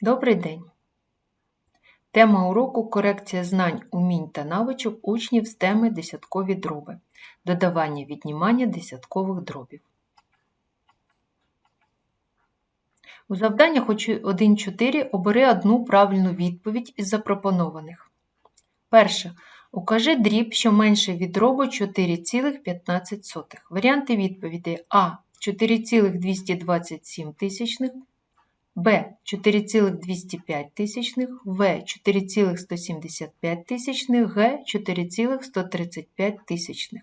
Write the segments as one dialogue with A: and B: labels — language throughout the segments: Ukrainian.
A: Добрий день! Тема уроку корекція знань, умінь та навичок учнів з теми десяткові дроби. Додавання віднімання десяткових дробів. У завданнях 1.4 обери одну правильну відповідь із запропонованих. Перше. Укажи дріб, що менше від дробу 4,15. Варіанти відповідей А. 4,227 тисячних, Б 4,205 тисячних, В 4,175 тисячних, Г 4,135 тисячних.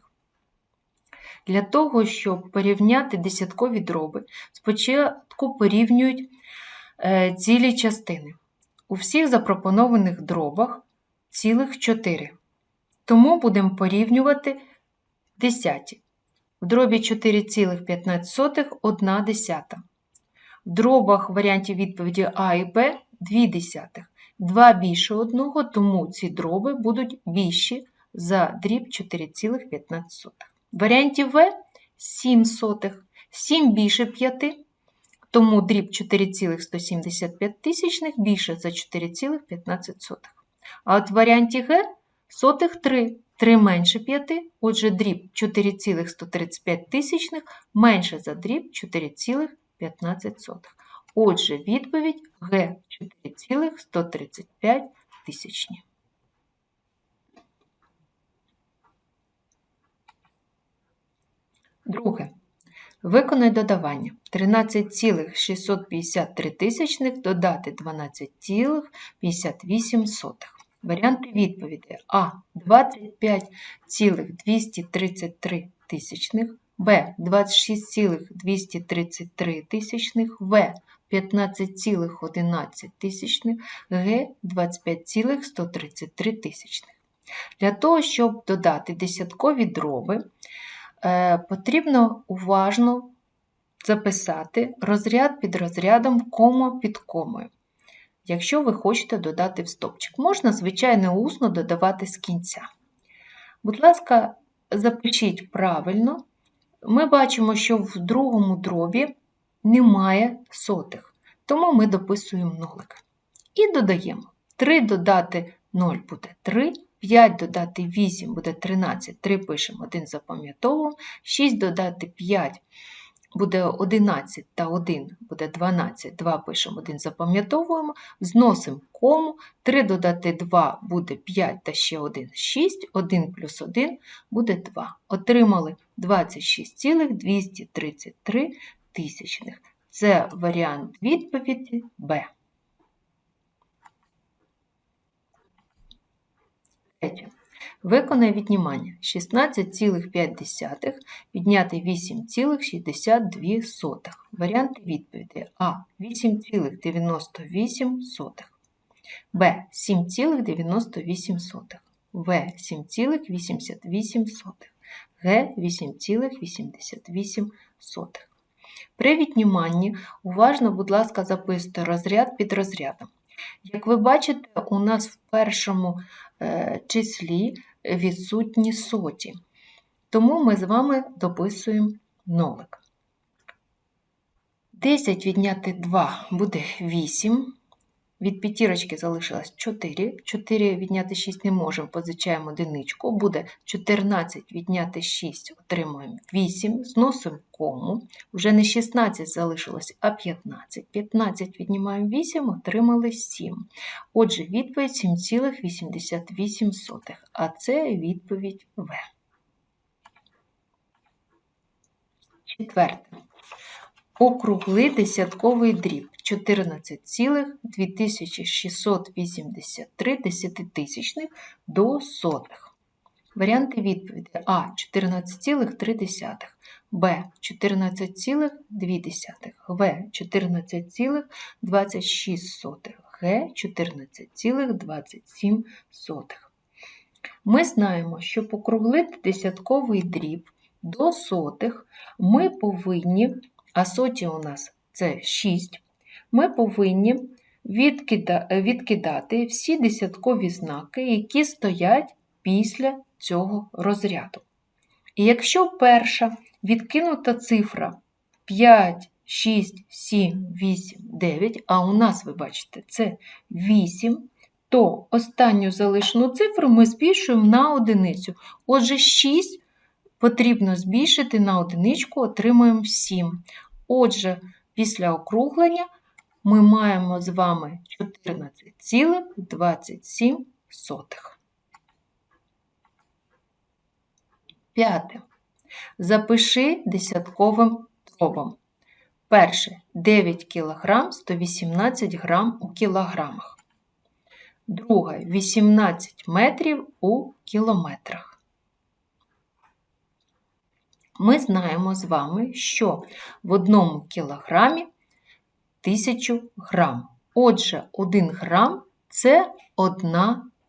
A: Для того, щоб порівняти десяткові дроби, спочатку порівнюють е, цілі частини. У всіх запропонованих дробах цілих 4. Тому будемо порівнювати десяті. В дробі 4,15 1 десята. Дробах варіантів відповіді А і Б 2 десятих. Два більше одного, тому ці дроби будуть більші за дріб 4,15. В варіанті В 7 сотих. 7 більше 5, тому дріб 4,175 тисячних більше за 4,15. А от варіанті Г сотих 3. 3 менше 5, отже дріб 4,135 тисячних менше за дріб 4,15. Отже, відповідь Г 4,135 тисячні. Друге. Виконай додавання. 13,653 тисячних додати 12,58. Варіанти відповіді А 25,233 тисячних, Б 26,233 тисячних, В 15,11 тисячних, Г 25,133 тисячних. Для того, щоб додати десяткові дроби, е, потрібно уважно записати розряд під розрядом, кома під комою якщо ви хочете додати в стопчик. Можна, звичайно, усно додавати з кінця. Будь ласка, запишіть правильно. Ми бачимо, що в другому дробі немає сотих, тому ми дописуємо нолик. І додаємо. 3 додати 0 буде 3, 5 додати 8 буде 13, 3 пишемо, 1 запам'ятовуємо, 6 додати 5 буде 11 та 1 буде 12, 2 пишемо, 1 запам'ятовуємо, зносимо кому, 3 додати 2 буде 5 та ще 1 6, 1 плюс 1 буде 2. Отримали 26,233 тисячних. Це варіант відповіді Б. Третє. Виконай віднімання 16,5 відняти 8,62. Варіанти відповіді А 8,98, Б 7,98, В 7,88, Г 8,88. При відніманні уважно, будь ласка, записуйте розряд під розрядом. Як ви бачите, у нас в першому е, числі відсутні соті. Тому ми з вами дописуємо нолик. 10 відняти 2 буде 8. Від п'ятірочки залишилось 4. 4 відняти 6 не можемо, позичаємо одиничку. Буде 14 відняти 6, отримуємо 8, зносимо кому. Вже не 16 залишилось, а 15. 15 віднімаємо 8, отримали 7. Отже, відповідь 7,88. А це відповідь В. Четверте. Округли десятковий дріб 14,2683 десятитисячних до сотих. Варіанти відповіді. А. 14,3, Б. 14,2, В. 14,26, Г. 14,27. Ми знаємо, щоб округлити десятковий дріб до сотих, ми повинні а соті у нас це 6, ми повинні відкидати всі десяткові знаки, які стоять після цього розряду. І якщо перша відкинута цифра 5, 6, 7, 8, 9, а у нас, ви бачите, це 8, то останню залишену цифру ми збільшуємо на одиницю. Отже, 6 потрібно збільшити на одиничку, отримуємо 7. Отже, після округлення ми маємо з вами 14,27. П'яте. Запиши десятковим дробом. Перше 9 кг 118 г у кілограмах. Друге 18 метрів у кілометрах. Ми знаємо з вами, що в одному кілограмі 1000 грам. Отже, 1 грам це 1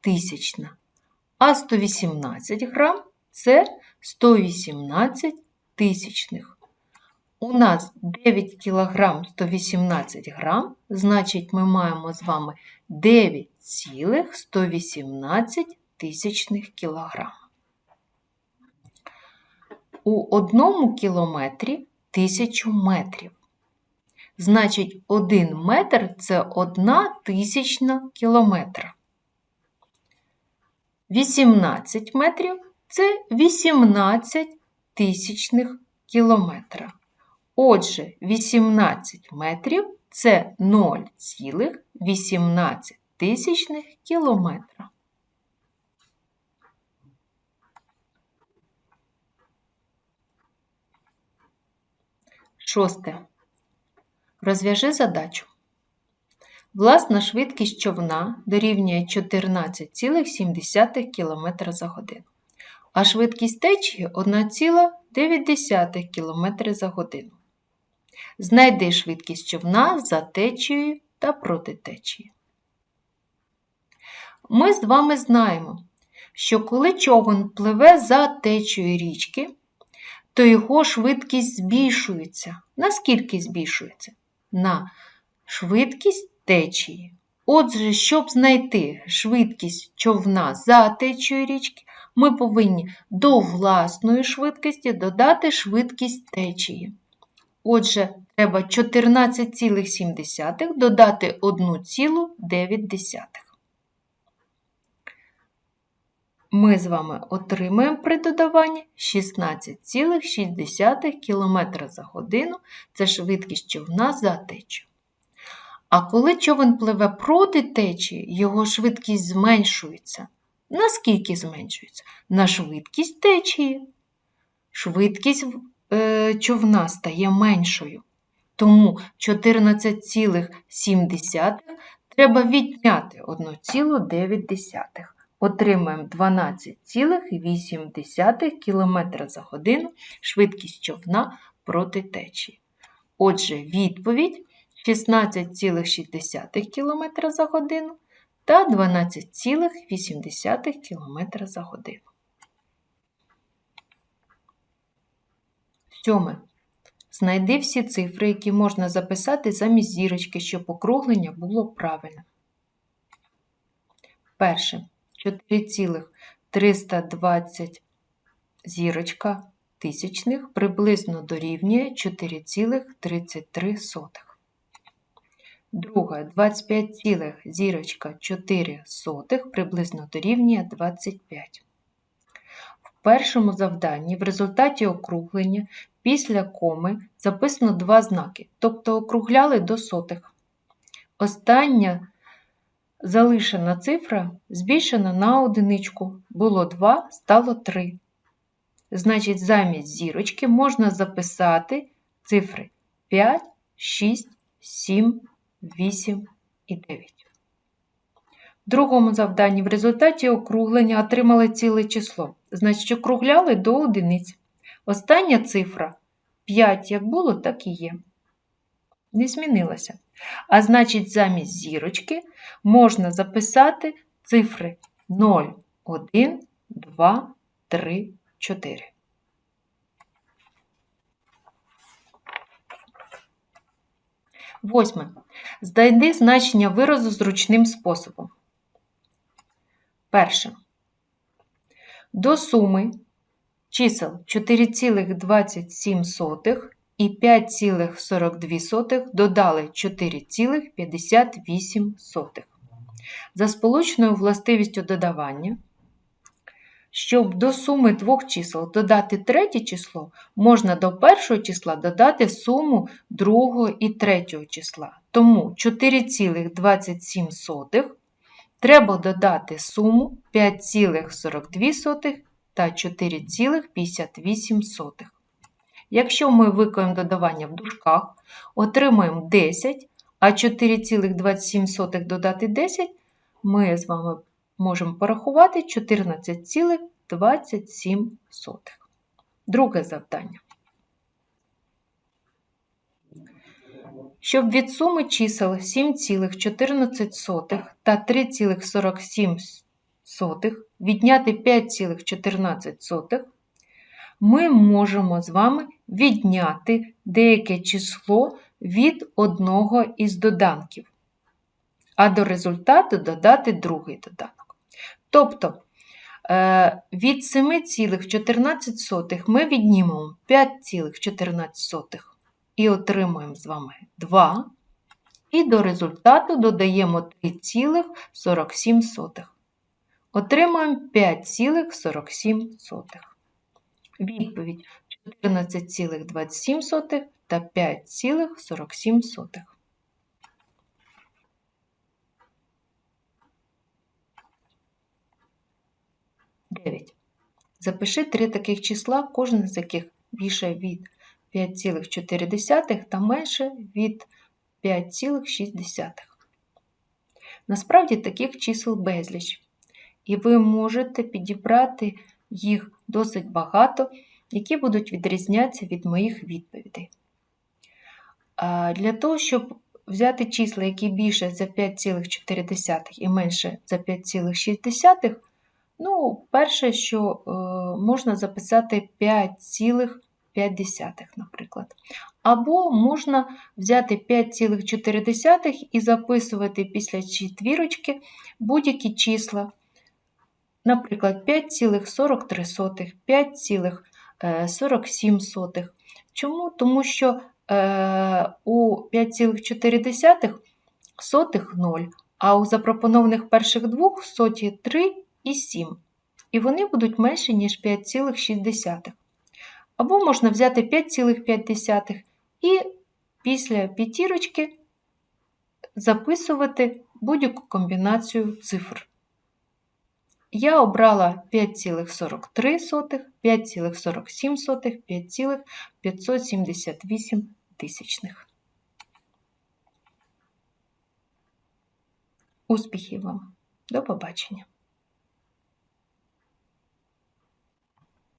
A: тисячна, а 118 грам це 118 тисячних. У нас 9 кг 118 грам, значить, ми маємо з вами 9,118 тисячних кілограм. У одному кілометрі тисячу метрів. Значить, 1 метр це 1 тисячна кілометра. 18 метрів це 18 тисячних кілометра. Отже, 18 метрів це 0,18 тисячних кілометра. Шосте. Розв'яжи задачу. Власна швидкість човна дорівнює 14,7 км за годину, а швидкість течії 1,9 км за годину. Знайди швидкість човна за течією та проти течії. Ми з вами знаємо, що коли човен пливе за течією річки, то його швидкість збільшується. Наскільки збільшується? На швидкість течії. Отже, щоб знайти швидкість човна за течією річки, ми повинні до власної швидкості додати швидкість течії. Отже, треба 14,7 додати 1,9. Ми з вами отримаємо при додаванні 16,6 км за годину це швидкість човна за течію. А коли човен пливе проти течії, його швидкість зменшується. Наскільки зменшується? На швидкість течії. Швидкість е, човна стає меншою. Тому 14,7 треба відняти 1,9. Отримаємо 12,8 км за годину швидкість човна проти течії. Отже, відповідь 16,6 км за годину та 12,8 км за годину. Сьоме. Знайди всі цифри, які можна записати замість зірочки, щоб округлення було правильне. Перше. 4,320 зірочка тисячних приблизно дорівнює 4,33. Друге, 25, зірочка 4 сотих приблизно дорівнює 25. В першому завданні в результаті округлення після коми записано два знаки, тобто округляли до сотих. Остання залишена цифра збільшена на одиничку. Було 2, стало 3. Значить, замість зірочки можна записати цифри 5, 6, 7, 8 і 9. В другому завданні в результаті округлення отримали ціле число. Значить, округляли до одиниць. Остання цифра 5, як було, так і є. Не змінилася. А значить, замість зірочки можна записати цифри 0, 1, 2, 3, 4. Восьме. Знайди значення виразу зручним способом. Перше. До суми чисел 4,27 і 5,42 додали 4,58. За сполучною властивістю додавання, щоб до суми двох чисел додати третє число, можна до першого числа додати суму другого і третього числа. Тому 4,27 треба додати суму 5,42 та 4,58. Якщо ми виконуємо додавання в дужках, отримаємо 10, а 4,27 додати 10, ми з вами можемо порахувати 14,27. Друге завдання. Щоб від суми чисел 7,14 та 3,47 відняти 5,14, ми можемо з вами відняти деяке число від одного із доданків, а до результату додати другий доданок. Тобто е, від 7,14 ми віднімемо 5,14 і отримуємо з вами 2. І до результату додаємо 3,47. Отримуємо 5,47. Відповідь 14,27 та 5,47. Дев'ять. Запиши три таких числа, кожне з яких більше від 5,4 та менше від 5,6. Насправді таких чисел безліч, і ви можете підібрати їх досить багато, які будуть відрізнятися від моїх відповідей. Для того, щоб взяти числа, які більше за 5,4 і менше за 5,6, ну, перше, що е, можна записати 5,5, наприклад. Або можна взяти 5,4 і записувати після четвірочки будь-які числа. Наприклад, 5,43, 5,47. Чому? Тому що е, у 5,4 сотих 0, а у запропонованих перших двох соті 3 і 7. І вони будуть менші, ніж 5,6. Або можна взяти 5,5 і після п'ятірочки записувати будь-яку комбінацію цифр. Я обрала 5,43, 5,47, 5,578 тисячних. Успіхів вам! До побачення!